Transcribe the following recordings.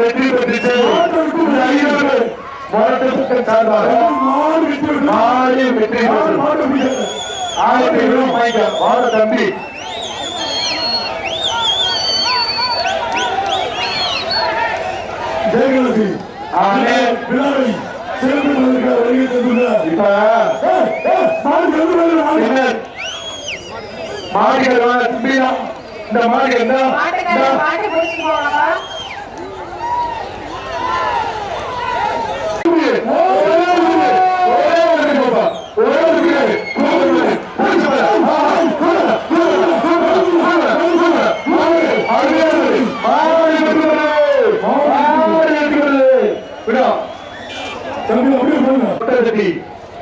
வெற்றி பெற்றுச்சு. போராட்டத்துக்கு சார்பாக மாறி வெற்றி பெற்று ஆயிரத்தி இருபது வாட தம்பி. ஜெயகலசி ஆனே விழாவை சிறப்பிப்பதற்காக வருகை தந்துள்ளார். இப்ப மாடு எது வாங்க தம்பியா இந்த மாடி என்ன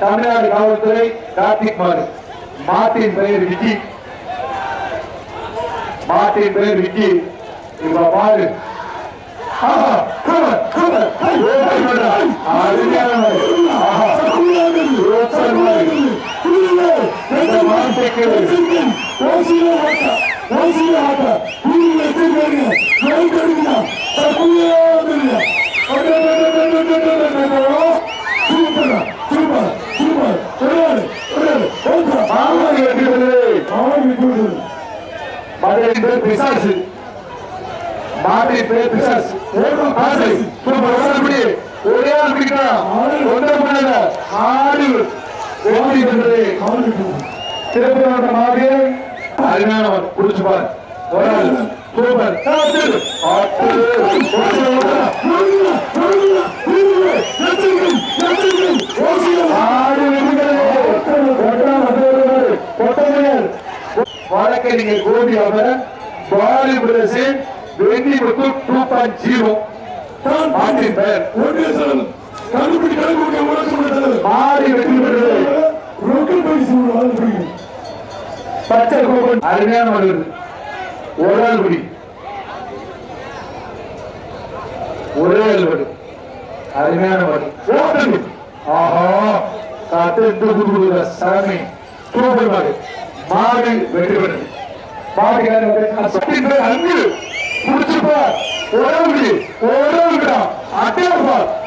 தமிழ்நாடு காவல்துறை கார்த்திக் மாறு மாட்டின் பெயர் விக்கி மாட்டின் பெயர் விக்கி இப்ப பாரு ஆஹா, come on, come on. ஓடி வர்றா. அருமையான மாடு. ஆஹா. குடியாகது, ரோசன் மாடு. குடியிலே, இந்த மாட்டுக்கு வெற்றிகள், ஓசியிலே ஆட்டா, ஓசியிலே ஆட்டா, குடியிலே வெற்றிகள், ஜெயம் கடுமையா, சகுயாகது. அடே, அடே, அடே, அடே, அடே, அடே, அடே, அடே. சூப்பரா, சூப்பர், சூப்பர். ஒரே ஆளு, ஒரே ஆளு, ஓடுறா. மாமன் வெற்றி பெறுது. ஆள் விட்டு மதுரையின் பேர் பிசாசு. மாட்டின் பேர் பிசாசு. ஆசை. சூப்பர், ஒரு ஆள் பிடி. ஒரே ஆள் பிடிக்கலாம். ஒன்றும் பண்ணல. ஆடு. ஆள் விட்டு திருப்பதி மாவட்ட மாடு. அருமையானவர் குடிச்சு பாரு. ஒரு ஆள் சூப்பர். ஆடு. வழக்கறிஞர் கோபி அவர். பாலி பிரதேசின் வெண்டி முத்து டூ பாயிண்ட் ஜீரோ. மாட்டின் பெயர். கண்டுபிடி உலகம் மாறி வெற்றி பெற்றது ரொக்கல் பிடிக்கும் பச்சை கோபன் அருமையான வருகிறது ஒரு ஆள் குடி ஒரே ஆள் வடு அருமையான வடு ஆஹா காத்து குடுகுடுற சாமி சூப்பர் மாடு மாடு வெற்றி பெற்றது மாடுகாரன் சத்தின் பேர் ஒரே ஒரே குடா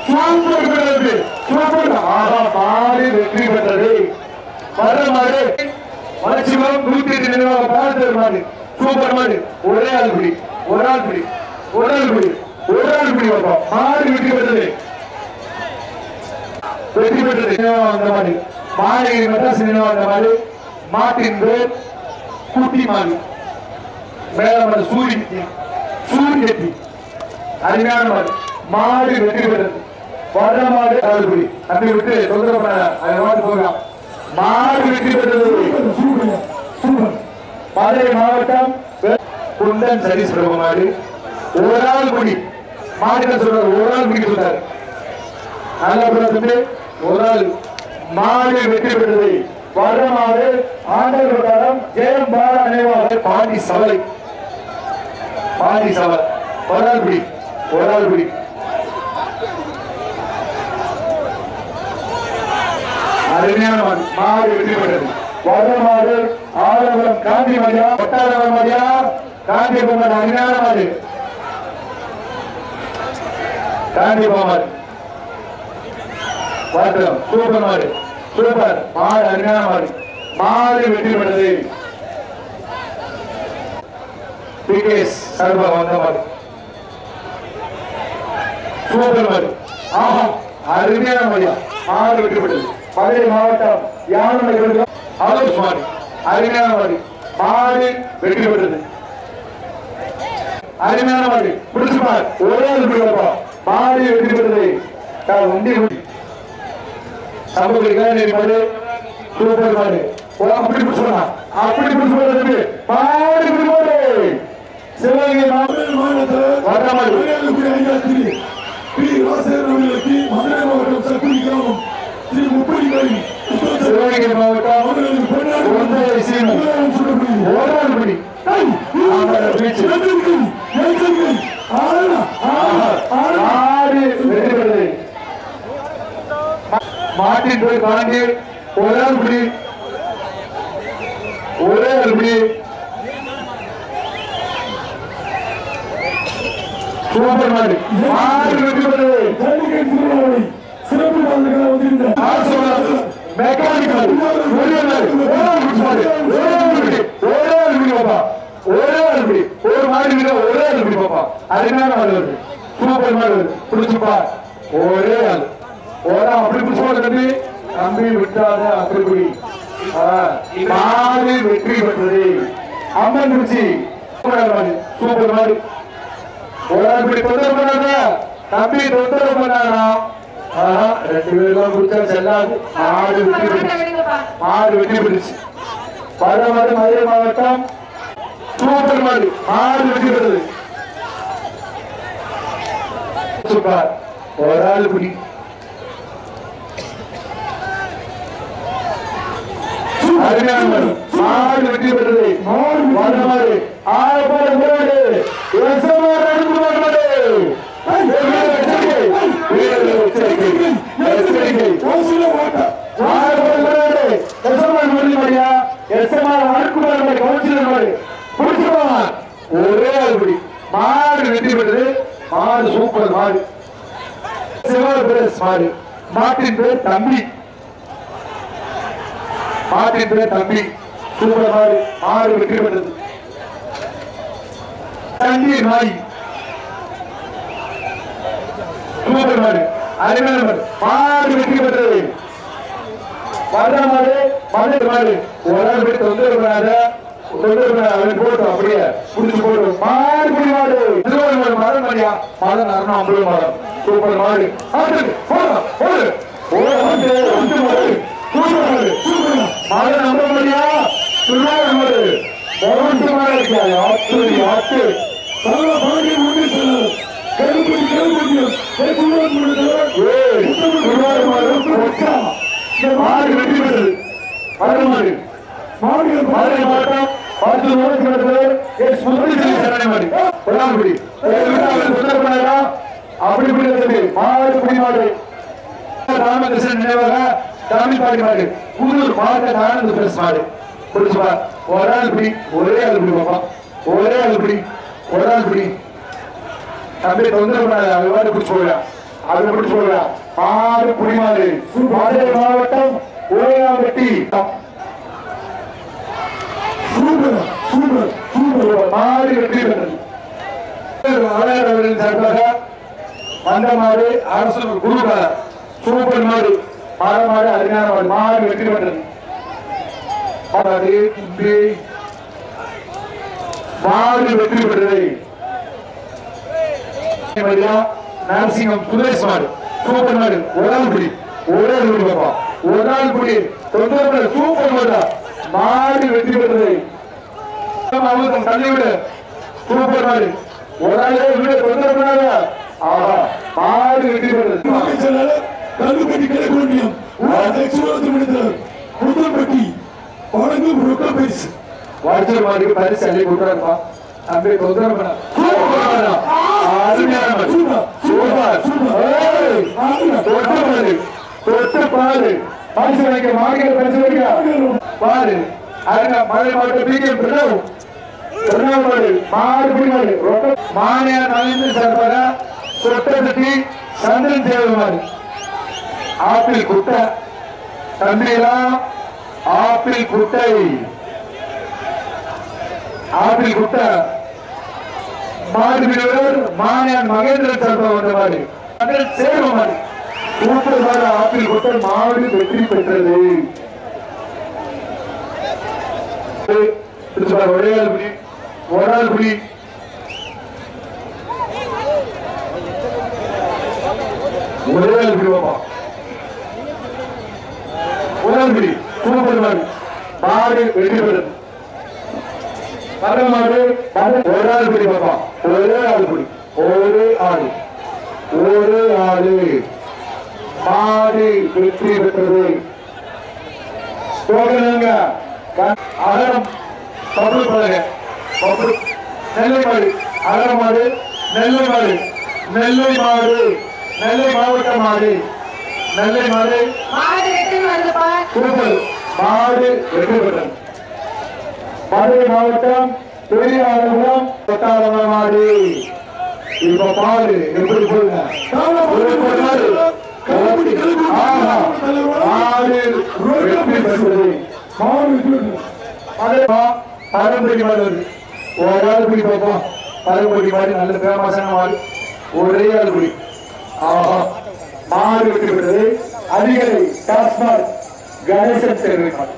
சூப்பர் பெற்றது சூப்பர் ஆஹா மாடு வெற்றி பெற்றது. வர மாடு மலச்சிவம் நூத்தி எட்டு நினைவாக பார்த்து மாடு. சூப்பர் மாடு. ஒரே ஆள் பிடி ஒரு ஆள் பிடி ஒரு ஆள் பிடி ஒரு ஆள் பிடி வைப்போம் மாடு வெற்றி பெற்றது. வெற்றி பெற்றது. நினைவாக வந்த மாடு. மாடு மெட்ராஸ் நினைவாக வந்த மாடு. மாட்டின் பேர் கூட்டி மாடு. மேல மாடு சூரி. சூரி கட்டி. அருமையான மாடு மாடு வெற்றி பெற்றது. வர மாடு ஆள் பிடி தம்பி விட்டு தொந்தரவு பண்ண அதை மாடு போகலாம் மாடு வெற்றி பெற்றது. சூப்பர். சூப்பர். மதுரை மாவட்டம் குண்டன் சரி மாடு. ஒரு ஆள் குடி. மாடுகள் சொல்றாரு ஒரு ஆள் குடிக்க சொல்றாரு. நல்லா தம்பி. ஒரு ஆள். மாடு வெற்றி பெற்றது. வர மாடு ஆண்டவர் வட்டாரம் ஜெயம் பால நினைவாக பாண்டி சவலை. மாறி சவர் ஒரு ஆள் பிடி ஒரு ஆள் பிடி. அருமையான மாறி வெற்றி பெற்றது. வர ஆலவரம் காந்தி மரியா ஒட்டாளவரம் மரியா காந்தி பொம்மன் அருமையான மாடு. காந்தி பொம்மன் வரட்டும் சூப்பர் மாடு சூப்பர். மாடு அருமையான மாடு. மாறி வெற்றி பெற்றது. பிகேஎஸ் சர்வ வந்தவர் மாடு சூப்பர் மாடு ஆஹா அருமையான மொழியா. மாடு வெற்றி மதுரை மாவட்டம் யானை ஆலோஸ் சுமாரி அருமையான மாடு மாடு வெற்றி பெற்றது. அருமையான மாடு பிடிச்சு ஒரே ஆள் மாறி மாடு வெற்றி பெற்றது. உண்டி உண்டி சமூக இளைஞர் மாடு சூப்பர் மாடு அப்படி பிடிச்சா அப்படி பிடிச்சு மாடு மாடு மாடு சிவகங்கை மாவட்டம் மாநிலத்தில் பி. ராசேகர் அவர்களுக்கு மதுரை மாவட்டம் சக்குடி கிராமம் ஸ்ரீ முப்படி கோயில் சிவகங்கை மாவட்டம் சொல்லப்படுகிறது. மாட்டின் போய் காண்டே ஒரே ஒரு ஒரே ஒரு சூப்பர் மாதிரி மாடு வெற்றி பெற்றது ஜல்லிக்கட்டு திருவிழாவை சிறப்பு வந்திருந்த மெக்கானிக்கல் ஒரே நாள் ஒரே ஆள் ஒரே ஆள் ஒரே பாப்பா. ஒரே ஆள் ஒரு மாடு விட ஒரே ஆள் பாப்பா. அருமையான மாடு வருது? சூப்பர் மாடு வருது. பிடிச்சுப்பா ஒரே ஆள். ஒரு அப்படி பிடிச்சு தம்பி. தம்பி விட்டாத அப்படி. பிடி வெற்றி பெற்றது. அம்மன் பிடிச்சி சூப்பர் மாதிரி சூப்பர் மாடு ஒரு ஆள் இப்படி தொந்தரவு பண்ணாத தம்பி தொந்தரவு பண்ணாரா ரெண்டு பேரும் குடிச்சா செல்லாது ஆடு வெட்டி மாட்டை பெற்றுச்சு விடுங்கப்பா மாடு வர பெற்றுச்சு மதுரை மாவட்டம் சூப்பர் மாதிரி ஆடு வெட்டி பெறுது சூப்பர். ஒரு ஆள் குடி அருமையான மாடு வெட்டி வெற்றி மாடு வர மாடு ஆறு மாடு எஸ்எம்ஆர் அனுப்பு மாடு வீரர்கள் எச்சரிக்கை வீரர்கள் எச்சரிக்கை எச்சரிக்கை ஓசில ஓட்ட ஆறு மாடு எஸ்எம்ஆர் முடிஞ்சு மாடியா எஸ்எம்ஆர் அனுப்புமார் மாடு கவுன்சிலர் மாடு பிடிச்சிருவாங்க ஒரே ஆள் குடி மாடு வெற்றி பெற்றது மாடு சூப்பர் மாடு பேர் பிரதேஷ் மாட்டின் பேர் தம்பி. மாட்டின் பேர் தம்பி. சூப்பர் மாடு. மாடு வெற்றி பெற்றது தண்ணீர் நாய். சூப்பர் மாறு அருமையான மாடு. மாடு வெற்றி பெற்றது வர்ற மாடு மதுரை மாடு. ஒரு ஆள் போய் தொந்தரவு பண்ணாத தொந்தரவு பண்ணாத அவன் போட்டோம் அப்படியே புடிச்சு போட்டோம் மாடு புடி மாடு. திருவாரூர் மாடு மரம் மாடியா மரம் நரணம் அம்பது மரம். சூப்பர் மாடு ஆட்டு போடு. போடு ஓடு வந்து வந்து மாடு சூப்பர் மாடு சூப்பர் மாடு நம்ப மாடியா திருவாரூர் மாடு மொரண்டு மாடு இருக்கியா ஆட்டு ஆட்டு பல முன்னேற்ற கருப்பட்டி கருப்பட்டியம் பேச்சுவான் முடிந்தவர் ஏய் திருவாரூர் மாடு. மாடு பெற்றது மதுரை மாடு. மாவட்டம் பத்து நூறு எஸ் முத்துச்செல்வி சரணை மாடி. பொன்னாங்குடி சுந்தரப்பனாரா அப்படி இப்படி இருந்தது மாடு குடி ராமகிருஷ்ணன் நினைவாக தாமிப்பாடி மாடு. புதூர் மாவட்ட ஆனந்த பிரஸ் மாடு. பிடிச்சுப்பா ஒரு ஆள் பிடி ஒரே ஆள் பிடி பாப்பா. ஒரே ஆள் பிடி ஒரு ஆள் பிடி. தம்பி தொந்தரவு பண்ணாத அது மாடு பிடிச்சு போடுறா. அது பிடிச்சு போடுறா. மாடு புடி மதுரை மாவட்டம் ஓயாவட்டி சூப்பர் சூப்பர் சூப்பர். மாடு வெற்றி பெற்றது. ஆணையர் அவர்களின் சார்பாக வந்த மாடு அரசு குருக சூப்பர் மாதிரி மாட மாதிரி அருமையான மாடு. வெற்றி பெற்றது. மாறி வெற்றி பெற்றதை. நரசிங்கம் சுதேஷ் மாடு. சூப்பர் மாடு ஒரு ஆள் குடி ஒரு ஆள் குடி பாப்பா. ஒரு ஆள் குடி தொந்தரவு சூப்பர் மாடு. மாறி வெற்றி பெற்றதை. அமுதம் தள்ளி விடு. சூப்பர் மாடு ஒரு ஆளே வீடு தொந்தரவு பண்ணாத மாடு வெற்றி பெற்றது எக்ஸ்போரத்து முடிந்தவர் புத்தம்பட்டி வழங்கும் ரொக்க பரிசு. வாட்சர் மாடுக்கு பரிசு அள்ளி கொடுக்குறாருப்பா தம்பி தொந்தரவு பண்ண. சூப்பர் அருமையான மாடு. சூப்பர் ஏய், தொட்டு பாரு தொட்டு பாரு பரிசு வைக்க மாடுகள் பரிசு வைக்க பாரு அருங்க மழை மாவட்ட பிகே பிரணவ் பிரணவ் மாடு. மாடு பிடி மாடு. ரொம்ப மானியா நலிந்து சார்பாக சொட்ட சந்திரன் சேவை ஆப்பிள் குட்டை. தம்பிலாம் ஆப்பிள் குட்டை. ஆப்பிள் குட்டை. மாடு வீரர் மானியான் மகேந்திரன் சார்பாக வந்த மாதிரி. சேவை மாதிரி. சூப்பர் ஆப்பிள் குட்டை மாடு வெற்றி பெற்றது. பிடிச்சு பாரு, ஒரே ஆள் பிடி ஒரு ஆள் பிடி ஒரே ஆள் பிடி பாப்பா ஒரு ஆள் பிடி சூப்பர் மாடு வெற்றி பெறுது மர ஒரு ஆள் பிடி பாப்பா ஒரே ஆள் பிடி ஒரே ஆள் ஒரு ஆளு மாடு வெற்றி பெற்றது போகிறாங்க அகரம் பபுள் பழக நெல்லை மாடு மாடு நெல்லை மாடு நெல்லை மாடு நெல்லை மாவட்ட மாடு. நெல்லை மாடு. மாடு வெட்டி வருதுப்பா சூப்பர் மாடு வெற்றி பெற்றது. மதுரை மாவட்டம் பெரியாரகுளம் கொட்டாரம மாடு. இப்ப பாரு எப்படி போடுங்க ஒரு மாடு வெற்றி வெற்றி ஒரு ஆள் குடி பார்ப்போம். பரம்பரை மாடு நல்ல ஃபேமஸான மாடு. ஒரே ஆள் குடி. வெற்றி பெற்றது அதிகரை டாஸ்மாக் கணேசன் மாடு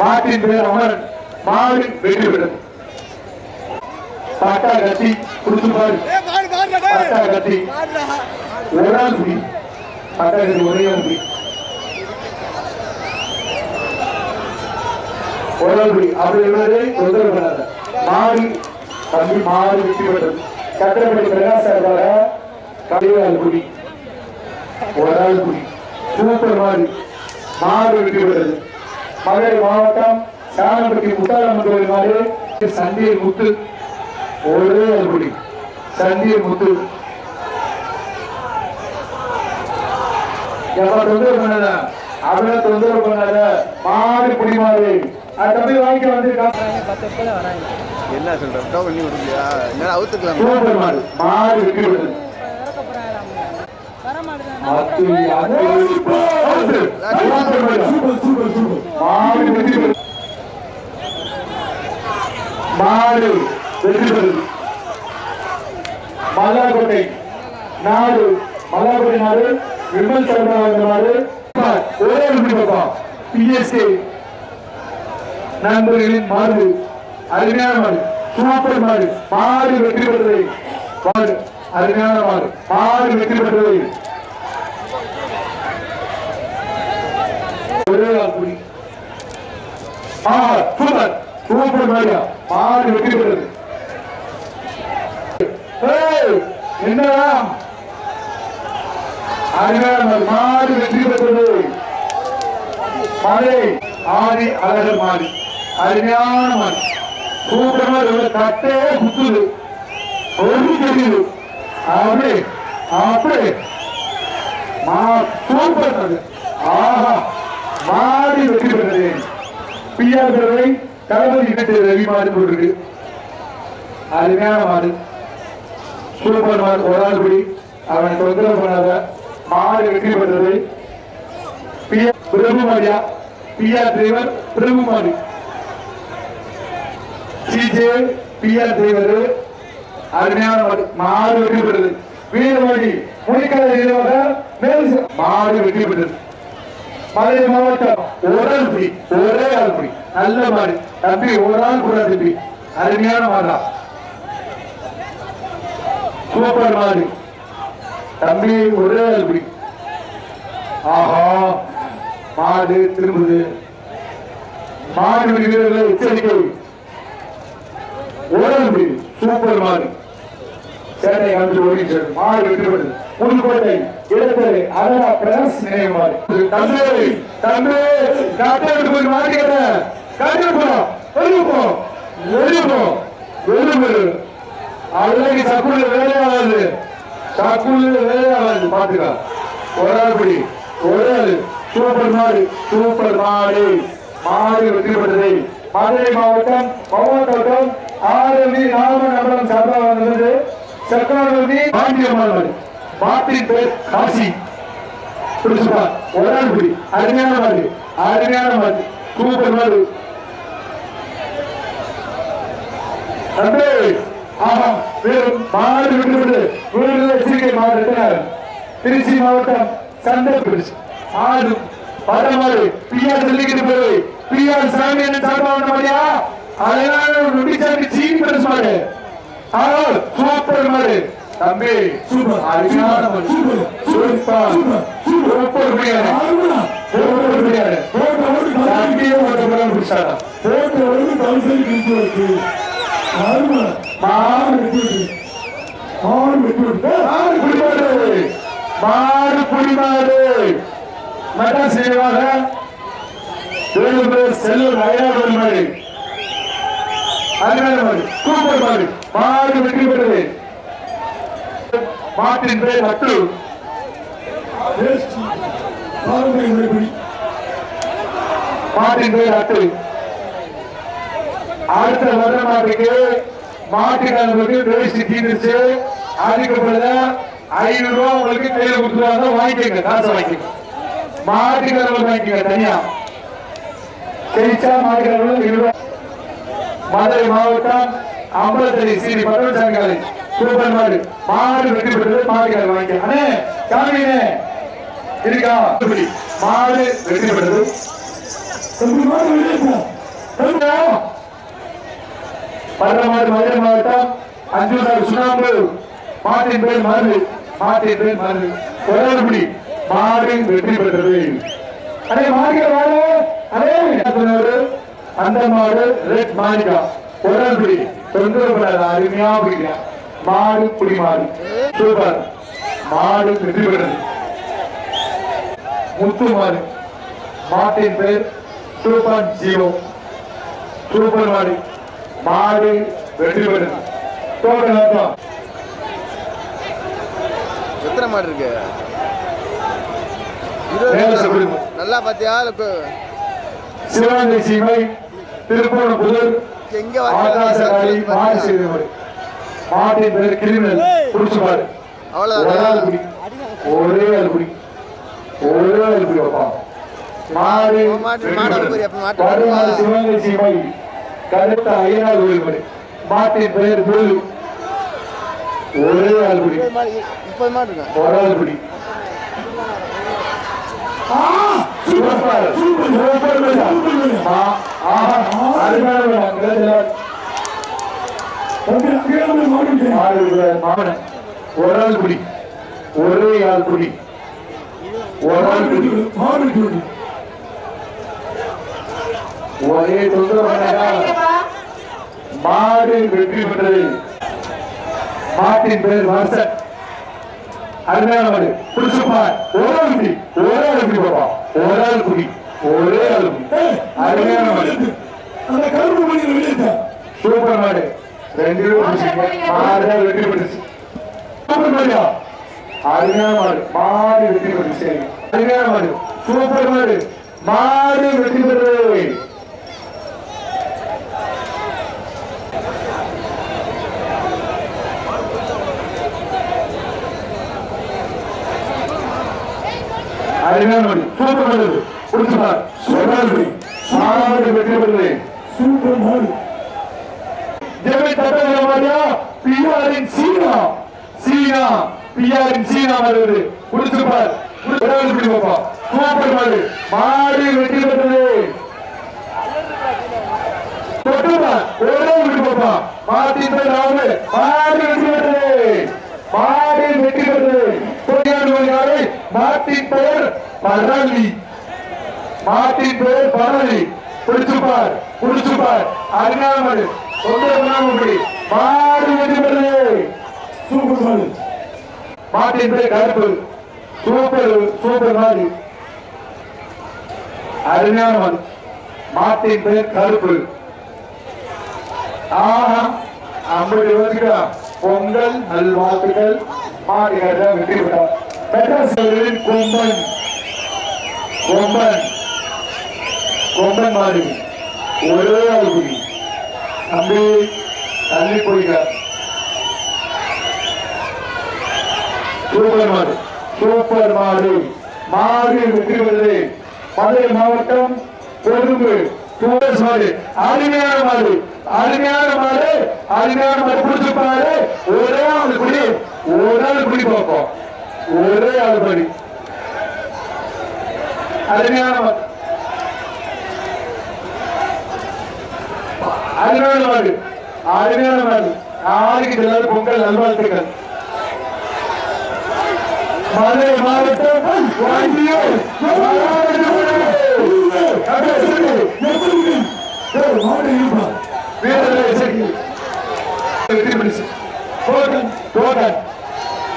மாட்டின் பேர் அமரன் மாடு வெற்றி பெற்றது பட்டா கத்தி கொடுத்து பாரு. பட்டா கத்தி. ஒரு ஆள் குடி பட்டா கத்தி ஒரே ஆள் குடி உடல்படி அப்படி உள்ளதை தொந்தரவு பண்ணாத. மாடு தம்பி மாடு வெற்றி பெற்றது சத்திரப்படி பிரகாஷ் சார்பாக கலிவால் குடி. ஒரு ஆள் குடி. சூப்பர் மாடு. மாடு வெற்றி பெற்றது. மதுரை மாவட்டம் சாணப்பட்டி முத்தாளம்மன் கோயில் மாடு. சண்டியர் முத்து. ஒரே ஆள் குடி. சண்டியர் முத்து. எவ்வளவு தொந்தரவு பண்ணல அவ்வளவு தொந்தரவு பண்ணல மாடு குடி மாடு. அது தம்பி வாங்கிக்க வந்திருக்கான். என்ன சொல்ற? டோ பண்ணி விடுறியா? என்ன அவுத்துக்கலாம். மாடு மாடு வெற்றி மாடு. சூப்பர் சூப்பர் சூப்பர் மாடு மாடு நாடு மல்லாக்கோட்டை நாடு விமல் சர்மா வந்த நாடு. ஒரே எப்படி நண்பர்களின் மாடு. அருமையான மாடு சூப்பர் மாடு பாடு வெற்றி பெற்றது. பாடு அருமையான மாடு பாடு வெற்றி பெற்றது. ஒரே ஆள் சூப்பர் சூப்பர் மாடியா பாடு வெற்றி பெற்றது. ஏய், என்னடா? அருமையான மாடு மாடு வெற்றி பெற்றது. மழை ஆடி அழகர் மாடு அருமையான மாடு சூப்பர் மாடு இவ்வளவு குத்துது ஒரு தெரியுது அப்படி அப்படி மா சூப்பர் ஆஹா மாடி வெற்றி பெற்றது பிஆர் பிறவை தளபதி கட்டு ரவி மாடு போட்டிருக்கு அருமையான மாடு சூப்பர் மாடு ஒரு ஆள் குடி அவனை தொந்தரவு பண்ணாத மாடு வெற்றி பெற்றது பிஆர் பிரபு மாடியா PR driver Prabhu CJ PR தலைவர் அருமையான மாடு மாடு வெற்றி பெற்றது. வீர முடிக்காத வீரவாக மாடு வெற்றி பெற்றது. மதுரை மாவட்டம் ஒரு ஆள் குடி ஒரே ஆள் நல்ல மாடு. தம்பி ஒரு ஆள் கூட தம்பி. அருமையான மாடா. சூப்பர் மாடு. தம்பி ஒரே ஆள் குடி ஆஹா மாடு திரும்புது. மாடு வீரர்களை எச்சரிக்கை. ஓடல் பிடி சூப்பர் மாடு சேட்டை காமிச்சு ஓடிச்சு மாடு வெற்றி பெற்றது புதுக்கோட்டை இடத்தரை அழகா பிரகாஷ் நினைவு மாடு தம்பி தம்பி காட்டை போய் மாட்டிக்கிற காட்டு போ வெளியே போ வெளியே போ வெளியே போ அன்னைக்கு சக்குள்ள வேலையாகாது சக்குள்ள வேலையாகாது ஒரு ஆள் ஒரு ஆள். சூப்பர் மாடு சூப்பர் மாடு. மாடு வெற்றி மதுரை மாவட்டம் மாவட்டம் ஆரவி ராமநகரம் சார்பாக வந்தது சக்கரவர்த்தி பாண்டியமானவர் மாடு பேர் காசி. பிடிச்சுப்பா ஒரு அருமையான மாதிரி அருமையான மாதிரி சூப்பர் மாடு. தம்பி ஆஹா வேறு மாடு விட்டு வீடு எச்சரிக்கை மாடு திருச்சி மாவட்டம் சந்தை பிரிச்சு மாடு பரமாடு பிஆர் சொல்லிக்கிட்டு போய் பிஆர் சாமி என்ன சாப்பிட அதனால நுடிச்சாமி சீன் பெருசு மாடு ஆஹா சூப்பர் மாடு. தம்பி சூப்பர். அருமையான சூப்பர். சூப்பர். சூப்பர். சூப்பர். ஆறுமணா சூப்பர் வந்து தம்பியே ஒரு முறை பிடிச்சாடா போட்ட வந்து கவுசரி கிழிச்சு வச்சு ஆறுமணா மாடு. வெட்டி மாடு வெட்டி மாடு குடிமாடு மாடு. குடிமாடு ஏழு பேர் செல்லூர் அயனாடு மாடு. அருமையான மாடு சூப்பர் மாடு மாடு வெற்றி பெற்றது. மாட்டின் பேர் அட்டு பாரம்பரிய முறைப்படி மாட்டின் பேர் அட்டு அடுத்த வர மாட்டுக்கு மாட்டுக்காரங்களுக்கு வேஷ்டி தீர்ந்துச்சு அதுக்கப்புறம் ஐநூறு ரூபா உங்களுக்கு கையில கொடுத்துருவாங்க வாங்கிக்கங்க காசு வாங்கிக்கங்க. மாட்டுக்காரர்கள் வாங்கிக்கங்க தனியா. ஜெயிச்சா மாட்டுக்காரர்கள் இருபது ரூபா. மதுரை மாவட்டம் அம்பலத்தடி சீனி பரவசாமி காலை சூப்பர் மாடு மாடு வெற்றி பெற்றது மாட்டுக்காரர் வாங்கிக்க அண்ணே காமினே இருக்கா? மாடு வெற்றி பெற்றது. பல்லமாடு மதுரை மாவட்டம் அஞ்சூர் சுண்ணாம்பு. மாட்டின் பேர் மருது. மாட்டின் பேர் மருது. கொரல்குடி மாடு வெற்றி பெற்றது. அடே மாடுகிற மாடு அடே சொன்னவரு அந்த மாடு ரெட் மாளிகா. கொரல்குடி தொந்தரவு பண்ணாத அருமையா பிடிக்கிறேன் மாடு புடி மாடு சூப்பர். மாடு வெற்றி பெற்றது. முத்து மாடு. மாட்டின் பேர் பாயிண்ட் ஜீரோ. சூப்பர் மாடு. மாடு வெற்றி டோக்கன் ஆட்டம் எத்தனை மாடு இருக்கு. நல்லா பாத்தியா? சிவகங்கை சீமை திருப்பூர் புதூர் எங்க ஆகாச காளி மாடு செய்த மாடு மாட்டின் பேர் கிரிமினல் புடிச்சு பாரு. ஒரே ஆள் குடி. ஒரே ஆள் குடி. ஒரே ஆள் குடி வைப்பா மாடு வருமாறு? சிவகங்கை சீமை. கருத்த ஐயனார் கோயில் மாடு மாட்டின் பெயர் புல் ஒரே ஆள் குடி. ஒரே ஆள் குடி. சூப்பர் சூப்பர் சூப்பர் ஆஹா அருமையான தம்பி ஒரு ஆள் குடி ஒரே ஆள் குடி ஒரு ஆள் குடி விடு, ஒரே தொந்தரவு மாடு வெற்றி பெற்றது. மாட்டின் பேர் வருஷன் அருமையான மாடு புடிச்சுப்பா ஒரு குடி. ஒரே ஆள் குடி பாப்பா. ஒரு ஆள் குடி. ஒரே ஆள் குடி. ஏய், அருமையான மாடு அந்த கருப்பு மணியில் வெளியேற்ற சூப்பர் மாடு. ரெண்டு. மாடு வெற்றி பெற்றுச்சு. சூப்பர் மாடியா? அருமையான மாடு. மாடு வெற்றி பெற்றுச்சு. அருமையான மாடு. சூப்பர் மாடு. மாடு வெற்றி பெற்றது. அருமையான மாடு சூப்பர் பார் சூப்பர் மாடு மாடு வெற்றி பெற்றது சூப்பர் மாடு ஜெமை தட்டமாடியா பிஆரின் சீனா. சீனா. பிஆரின் சீனா வருது குடிச்சு பார் குடிச்சு குடி பாப்பா. சூப்பர் மாடு. மாடு வெட்டி பெற்றது. தொட்டுமா ஒரே குடி பாப்பா. மாட்டின் பேர் ராவு மாடு வெட்டி பெற்றது மாடு வெட்டி பெற்றது பொய்யாடு வழியாடு மாட்டின் பெயர் பரளி மாட்டின் பேர் பரளி பிடிச்சுப்பார் பிடிச்சுப்பார் அருமையான மாடு மாடு வெற்றி சூப்பர் மாட்டின் பேர் கருப்பு. சூப்பர் சூப்பர் மாடு மாட்டின் பேர் கருப்பு. ஆஹா ஐம்பது பொங்கல் நல்வாழ்த்துக்கள். மாடு வெற்றி பெற்றார் மெட்ராஸ் கொம்பன் கொம்பன் மாடு ஒரே ஆள் குடி தம்பி தள்ளி போய்க சூப்பர் மாடு சூப்பர் மாடு மாடு வெற்றி பெறுது மதுரை மாவட்டம் கொழும்பு சூப்பர் மாடு அருமையான மாடு அருமையான மாடு அருமையான மாடு பிடிச்சு பாரு ஒரே ஆள் குடி ஒரே ஆள் குடி பார்ப்போம் ஒரே ஆள் படி அருமையான அருமையான மாடு அருமையான மாடு யாருக்கு எல்லாரும் பொங்கல் நல்வாழ்த்துக்கள்? மதுரை மாவட்டம் வீரர்களை சரி வெற்றி பிடிச்சு டோக்கன் டோக்கன்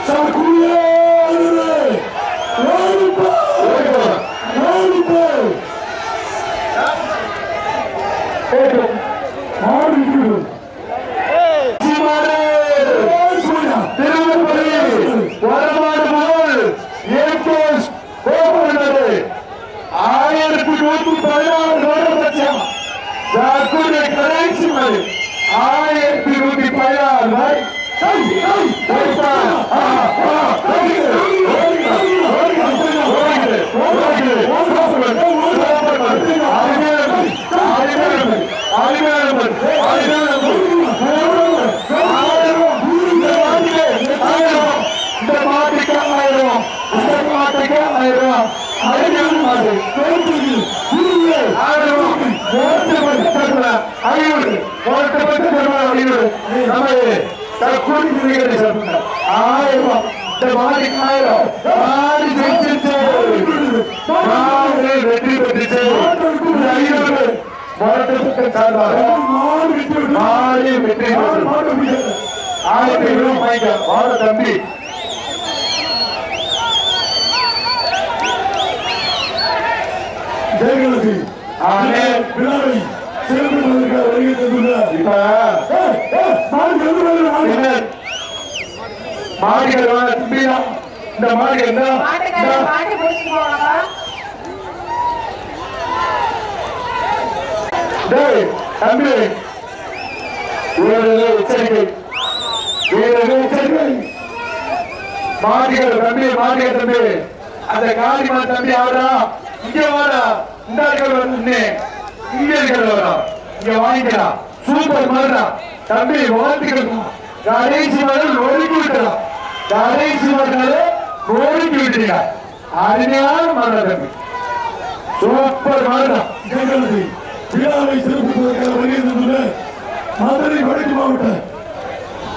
சகுயாளரே ஓடிப்போ ஓடிப்போ மாடு விட்டு விடு. ஏய், சூர்யா. திருமணப்பள்ளி வரமாடு முதல் ஏகே மூன்று கடைசி மணி ஆயிரத்தி நூத்தி பதினாறு ரூபாய் இந்த மாட்டுக்கு ஆயிரம் இந்த மாட்டுக்கு ஆயிரம் ஆயிரம் மாடு ஆயிரம் ஓட்டப்பட்டு தருவார் ஐநூறு ஓட்டப்பட்டு தருவார் ஐநூறு நம்ம தற்கொலை நிலைகளை சொல்லுங்க ஆயிரம் இந்த மாட்டுக்கு ஆயிரம் மாடு ஜெயிச்சிருச்சு மாடு வெற்றி ஐநூறு ஓட்டப்பட்டு சார்பாக மாடு வெற்றி பெற்று ஆயிரத்தி வாங்கிக்க வாட தம்பி. ஜெயகலசி ஆனே. விழாவை மாடுகள் வாங்க தம்பியா இந்த மாடு என்ன? டேய் தம்பி. வீரர்கள் எச்சரிக்கை. வீரர்கள் எச்சரிக்கை. மாடுகள் தம்பி மாடுகள் தம்பி. அந்த காளி மாடு தம்பி ஆடா இங்க வாடா. இந்த வந்து இங்க இருக்கிறவரா? இங்க வாங்கிக்கலாம் சூப்பர் மாடுடா தம்பி வாழ்த்துக்கள். கடைசி மாடல் ஒதுக்கி விட்டலாம் கடைசி மாடல் ஒதுக்கி விட்டீங்க. அருமையான மாடா தம்பி. சூப்பர் மாடுடா ஜெயகலசி விழாவை சிறப்பிப்பதற்காக வருகை தந்துள்ள மதுரை வடக்கு மாவட்ட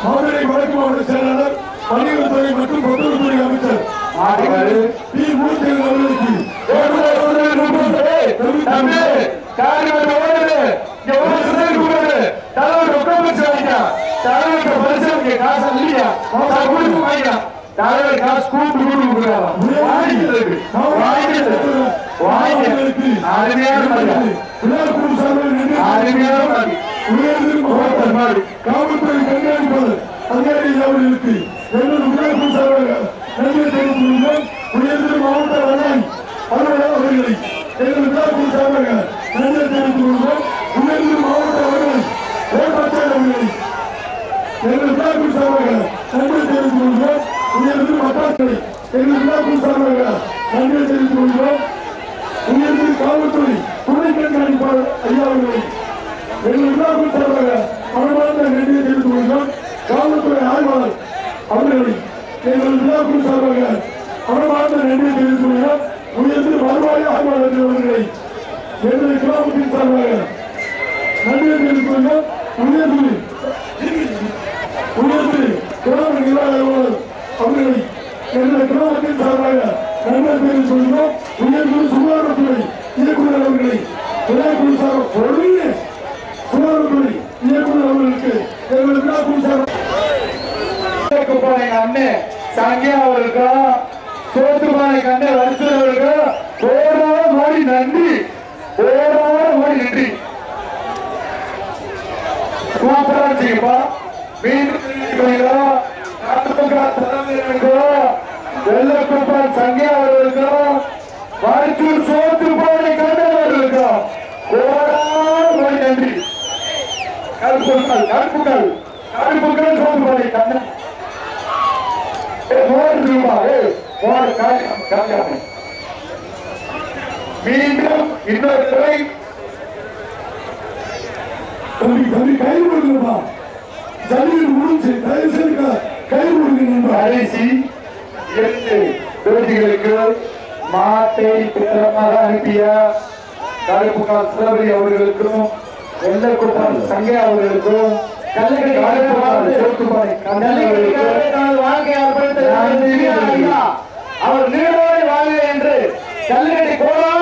மதுரை வடக்கு மாவட்ட செயலாளர் வணிகத்துறை மற்றும் பொதுத்துறை அமைச்சர் பி. மூர்த்திகள் அவர்களுக்கு விழாக்குழு சார்பில் நன்றி உயர்ந்து மாவட்ட காவல்துறை கண்காணிப்பாளர் அதிகாரி அவர்களுக்கு என்னும் விழாக்குழு சார்பாக நன்றி தெரிவித்துக் கொள்கிறோம் உயர்ந்து மாவட்ட வருவாய் அலுவலர் அவர்களை எங்கள் விழாக்குழு சார்பாக நன்றி தெரிவித்துக் கொள்கிறோம் உயர்ந்து மாவட்ட வருவாய் கோட்டாட்சியர் அவர்களை எங்கள் விழாக்குழு சார்பாக நன்றி தெரிவித்துக் கொள்கிறோம் உயர்ந்து மட்டாக்களை எங்கள் விழாக்குழு சார்பாக நன்றி தெரிவித்துக் கொள்கிறோம் உயர்ந்து காவல்துறை துணை கண்காணிப்பாளர் ஐயா அவர்களை எங்கள் விழாக்குழு சார்பாக மனமார்ந்த நன்றியை தெரிவித்துக் கொள்கிறோம் காவல்துறை ஆய்வாளர் அவர்களை எங்கள் விழாக்குழு சார்பாக மனமார்ந்த நன்றியை தெரிவித்துக் கொள்கிறோம் உயர்ந்து வருவாய் ஆய்வாளர் அவர்களை எங்கள் கிராமத்தின் சார்பாக நன்றியை உயர்ந்து உயர்ந்து கிராம நிர்வாக அலுவலர் அவர்களை எங்கள் கிராமத்தின் சார்பாக நன்மை தெரிவித்துக் கொள்கிறோம் உயர்ந்து சுகாதாரத்துறை இயக்குநர் அவர்களை விழாக்குழு சார்பாக பொருளிலே சுகாதாரத்துறை இயக்குநர் அவர்களுக்கு எங்கள் சங்கியா அவர்களுக்கும் வருஷம் அவர்களுக்கும் ஓடாத மோடி நன்றி ஓடாத மோடி நன்றி சூப்பரா இருந்துச்சுப்பா மீண்டும் தெரிவிக்கிறோம். நாட்டுப்புற தலைமையினருக்கும் சங்கியா அவர்களுக்கும் வரிச்சூர் சோத்துப்பானை கண்ண அவர்களுக்கும் ஓடாத நன்றி. கருப்புகள் கருப்புகள் கருப்புக்கள் சோத்துப்பானை கண்ணன் மூன்று மீண்டும் இன்னொரு துறை கை கொடுங்கப்பா. ஜல்லியில் முடிஞ்சு தயவு செய்து க- கை கொடுங்க நண்பா கடைசி இரண்டு பேட்டிகளுக்கு மாட்டை பேரமாக அனுப்பிய கருப்புக்கால் சிலபதி அவர்களுக்கும் வெள்ளக்குட்டால் சங்கை அவர்களுக்கும் அவர் நீரோடி வாழ்க என்று கல்லடி கோடான